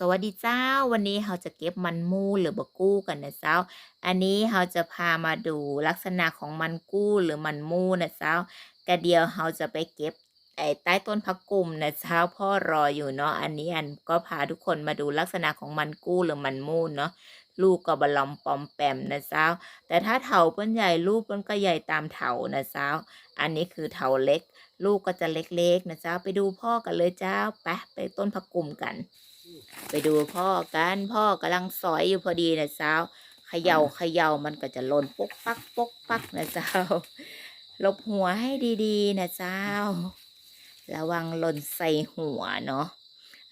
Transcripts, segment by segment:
สวัสดีเจ้า วันนี้เราจะเก็บมันมูหรือบักกู้กันนะเจ้า อันนี้เราจะพามาดูลักษณะของมันกู้หรือมันมูนะเจ้ากระเดียวเราจะไปเก็บไอ้ใต้ต้นพักกุมนะเจ้าพ่อรออยู่เนาะอันนี้อันก็พาทุกคนมาดูลักษณะของมันกู้หรือมันมูเนาะลูกก็บลอมปอมแปมนะเจ้า แต่ถ้าเถาเปิ้นใหญ่ลูกเปิ้นก็ใหญ่ตามเถานะเจ้า อันนี้คือเถาเล็ก ลูกก็จะเล็กๆนะเจ้าไปดูพ่อกันเลยเจ้าไปไปต้นพักกุมกัน ไปดูพ่อกันพ่อกำลังสอยอยู่พอดีนะเจ้าเขย่าเขย่ามันก็จะหล่นปกปักปกปักนะเจ้าหลบหัวให้ดีๆ นะเจ้าระวังหล่นใส่หัวเนาะ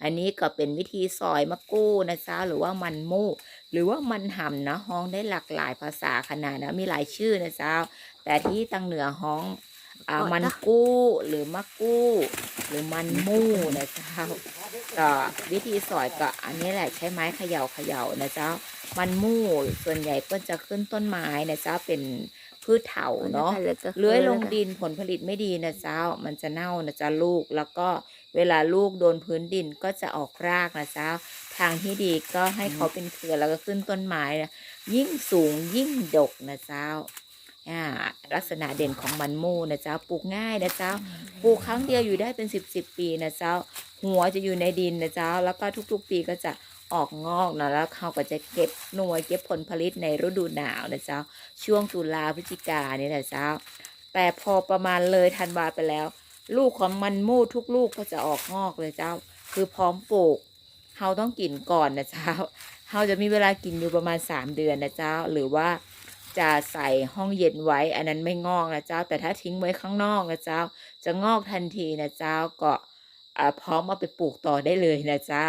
อันนี้ก็เป็นวิธีซอยมะกู้นะเจ้าหรือว่ามันมูกหรือว่ามันห่ำนะฮ้องได้หลากหลายภาษาขนาดนะมีหลายชื่อนะเจ้าแต่ที่ตังเหนือฮ้อง อ่ามันกู้หรือมะกู้ หรือมันมู่นะเจ้าก็วิธีสอยก็อันนี้แหละใช้ไม้เขย่าเขย่านะเจ้า มันมู่ส่วนใหญ่ก็จะขึ้นต้นไม้นะเจ้าเป็นพืชเถาเนาะเลื้อยลงดินผลผลิตไม่ดีนะเจ้า มันจะเน่านะเจ้าลูก แล้วก็เวลาลูกโดนพื้นดินก็จะออกรากนะเจ้า ทางที่ดีก็ให้เขาเป็นเครือแล้วก็ขึ้นต้นไม้นะยิ่งสูงยิ่งดกนะเจ้า อ่าลักษณะเด่นของมันมู่นะเจ้าปลูกง่ายนะเจ้าปลูกครั้งเดียวอยู่ได้เป็นสิบสิบปีนะเจ้า หัวจะอยู่ในดินนะเจ้า แล้วก็ทุกๆปีก็จะออกงอกนะแล้วเขาก็จะเก็บหน่วยเก็บผลผลิตในฤดูหนาวนะเจ้า ช่วงตุลาพฤศจิกาเนี่ยนะเจ้า แต่พอประมาณเลยธันวาไปแล้ว ลูกของมันมูทุกลูกก็จะออกงอกเลยเจ้า คือพร้อมปลูกเราต้องกินก่อนนะเจ้าเราจะมีเวลากินอยู่ประมาณสามเดือนนะเจ้า หรือว่า จะใส่ห้องเย็นไว้ อันนั้นไม่งอกนะเจ้า แต่ถ้าทิ้งไว้ข้างนอกนะเจ้า จะงอกทันทีนะเจ้าก็อ่าพร้อมเอาไปปลูกต่อได้เลยนะเจ้า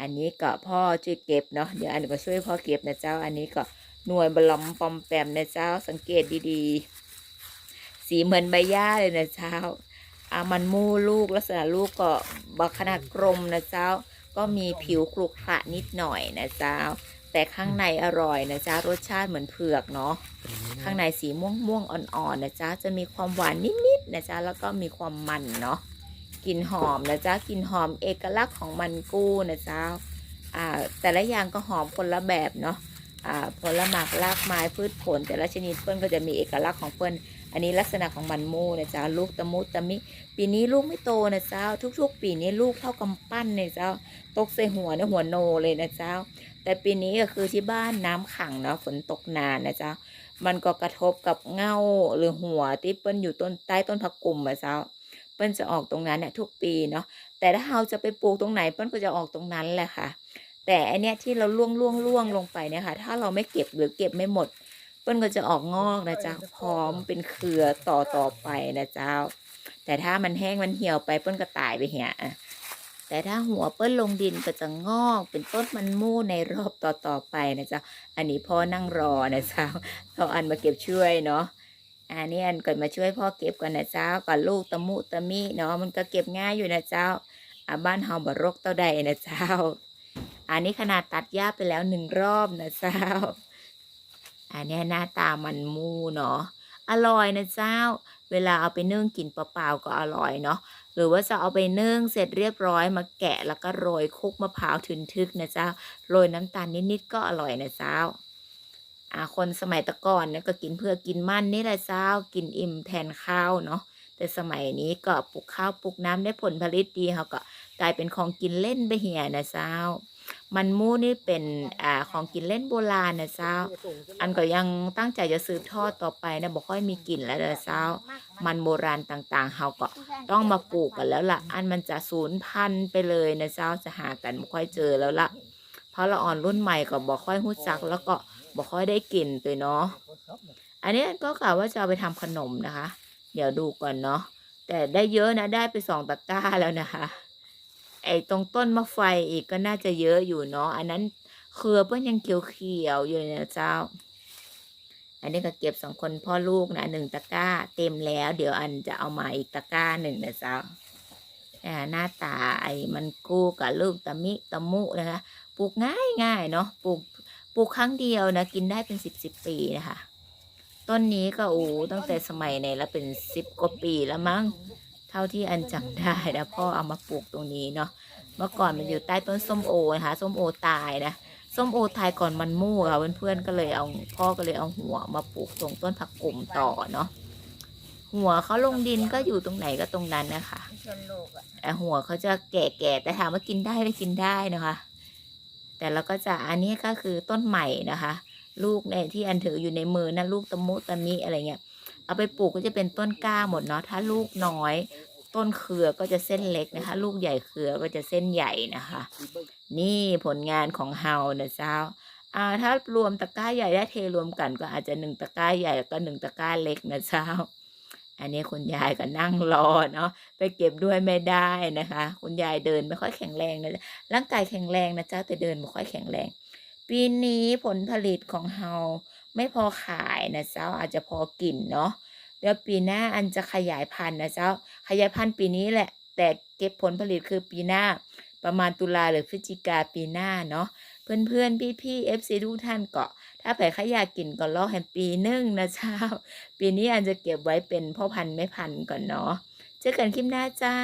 อันนี้ก็พ่อช่วยเก็บเนาะเดี๋ยวอันนก็ช่วยพ่อเก็บนะเจ้า อันนี้ก็หน่วยบลอมปอมแปมนะเจ้า สังเกตดีๆ สีเหมือนใบหญ้าเลยนะเจ้าอ่ามันมูลูกลักษณะลูกก็บขนาดกลมนะเจ้า ก็มีผิวครุขระนิดหน่อยนะเจ้า แต่ข้างในอร่อยนะเจ้ารสชาติเหมือนเผือกเนาะข้างในสีม่วงม่วงๆอ่อนๆนะจ๊ะจะมีความหวานนิดๆนะจ๊ะแล้วก็มีความมันเนาะกลิ่นหอมนะจ๊ะกลิ่นหอมเอกลักษณ์ของมันกู้นะจ๊ะอ่าแต่ละอย่างก็หอมคนละแบบเนาะอ่าผลหมากรากไม้พืชผล แต่ละชนิดเพื่อนก็จะมีเอกลักษณ์ของเพื่อน อันนี้ลักษณะของมันมูนะจ๊ะลูกตะมุตะมิ ปีนี้ลูกไม่โตนะเจ้า ทุก ๆ ปีนี้ลูกเท่ากำปั้นเนี่ยเจ้า ตกใส่หัวเนี่ยหัวโนเลยนะเจ้า แต่ปีนี้ก็คือที่บ้านน้ำขังเนาะฝนตกนานนะเจ้า มันก็กระทบกับเงาหรือหัวที่เปิ้นอยู่ต้นใต้ต้นผักกุ่มอะเจ้า เปิ้นจะออกตรงนั้นเนี่ยทุกปีเนาะ แต่ถ้าเราจะไปปลูกตรงไหนเปิ้นก็จะออกตรงนั้นแหละค่ะ แต่อันเนี้ยที่เราล่วงล่วงล่วงลงไปเนี่ยค่ะ ถ้าเราไม่เก็บหรือเก็บไม่หมด เปิ้นก็จะออกงอกนะเจ้าพร้อมเป็นเครือต่อต่อไปนะเจ้า แต่ถ้ามันแห้งมันเหี่ยวไปเปิ้นก็ตายไปเหี่ยแต่ถ้าหัวเปิ้ลลงดินก็จะงอกเป็นต้นมันมู่ในรอบต่อต่อไปนะเจ้าอันนี้พ่อนั่งรอนะเจ้าเราอันมาเก็บช่วยเนาะอันนี้อันก่อนมาช่วยพ่อเก็บกันนะเจ้าก่อนลูกตะมุตะมิเนาะมันก็เก็บง่ายอยู่นะเจ้าอาบ้านเฮาบ่รกเต้าใดนะเจ้า อันนี้ขนาดตัดหญ้าไปแล้วหนึ่งรอบนะเจ้า อันนี้หน้าตามันมูเนาะอร่อยนะเจ้า เวลาเอาไปนึ่งกินเปล่าๆก็อร่อยเนาะหรือว่าจะเอาไปนึ่งเสร็จเรียบร้อยมาแกะแล้วก็โรยคุกมะพร้าวถึนทึกนะเจ้าโรยน้ำตาลนิดๆก็อร่อยนะเจ้าอ่าคนสมัยตะก่อนเนี่ยก็กินเพื่อกินมั่นนี่แหละเจ้ากินอิ่มแทนข้าวเนาะแต่สมัยนี้ก็ปลูกข้าวปลูกน้ำได้ผลผลิตดีเขาก็กลายเป็นของกินเล่นไปเหี่ยนะเจ้า มันมูนี่เป็นอ่าของกินเล่นโบราณนะเจ้า อันก็ยังตั้งใจจะสืบทอดต่อไปนะบอกค่อยมีกลิ่นแล้วเด้อเจ้า มันโบราณต่างๆเขาก็ต้องมาปลูกกันแล้วล่ะ อันมันจะสูญพันธุ์ไปเลยนะเจ้าจะหากันบ่ค่อยเจอแล้วล่ะ เพราะละอ่อนรุ่นใหม่ก็บ่ค่อยหู้จักแล้วก็บ่ค่อยได้กลิ่นตัวเนาะ อันนี้ก็กะว่าจะเอาไปทำขนมนะคะ เดี๋ยวดูก่อนเนาะ แต่ได้เยอะนะได้ไปสองตะกร้าแล้วนะคะ ไอ้ตรงต้นมะไฟอีกก็น่าจะเยอะอยู่เนาะอันนั้นเครือเพิ่นยังเขียวๆอยู่เนะเจ้า อันนี้ก็เก็บสองคนพ่อลูกนะหนึ่งตะกร้า เต็มแล้ว เดี๋ยวอันจะเอามาอีกตะกร้าหนึ่งนะเจ้าอ่หน้าตาไอ้มันกู้กับลูกตะมิตะมุนะคะปลูกง่ายง่ายๆเนาะปลูกปลูกครั้งเดียวนะกินได้เป็นสิบสิบปีนะคะ ต้นนี้ก็โอ้ตั้งแต่สมัยไหนแล้วเป็นสิบกว่าปีแล้วมั้ง เท่าที่อันจำได้นะพ่อเอามาปลูกตรงนี้เนาะเมื่อก่อนมันอยู่ใต้ต้นส้มโอนะคะส้มโอตายนะส้มโอตายก่อนมันมู่ค่ะเพื่อนๆก็เลยเอาพ่อก็เลยเอาหัวมาปลูกตรงต้นผักกลุ่มต่อเนาะหัวเขาลงดินก็อยู่ตรงไหนก็ตรงนั้นนะคะแต่หัวเขาจะแก่ๆแต่ถามว่ากินได้ไม่กินได้นะคะ แต่เราก็จะอันนี้ก็คือต้นใหม่นะคะ ลูกในที่อันถืออยู่ในมือนะลูกตะมุตะมิอะไรเงี้ย เอาไปปลูกก็จะเป็นต้นกล้าหมดเนาะถ้าลูกน้อย ต้นเครือก็จะเส้นเล็กนะคะ ลูกใหญ่เครือก็จะเส้นใหญ่นะคะ นี่ผลงานของเฮานะเจ้าอ่าถ้ารวมตะกร้าใหญ่ได้เทรวมกันก็อาจจะหนึ่งตะกร้าใหญ่แล้วก็หนึ่งตะกร้าเล็กนะเจ้า อันนี้คุณยายก็นั่งรอเนาะไปเก็บด้วยไม่ได้นะคะ คุณยายเดินไม่ค่อยแข็งแรงนะร่างกายแข็งแรงนะเจ้าแต่เดินไม่ค่อยแข็งแรง ปีนี้ผลผลิตของเฮา ไม่พอขายนะเจ้าอาจจะพอกินเนาะเดี๋ยวปีหน้าอันจะขยายพันธุ์นะเจ้าขยายพันธุ์ปีนี้แหละ แต่เก็บผลผลิตคือปีหน้า ประมาณตุลาหรือพฤศจิกาปีหน้าเนาะเพื่อนเพื่อนพี่พี่เอฟซีทุกท่านเก็ถ้าใครขยากกินก็รอแฮมปีหนึ่งนะเจ้า ปีนี้อันจะเก็บไว้เป็นพ่อพันธุ์แม่พันธุ์ก่อนเนาะเจอกันคลิปหน้าเจ้า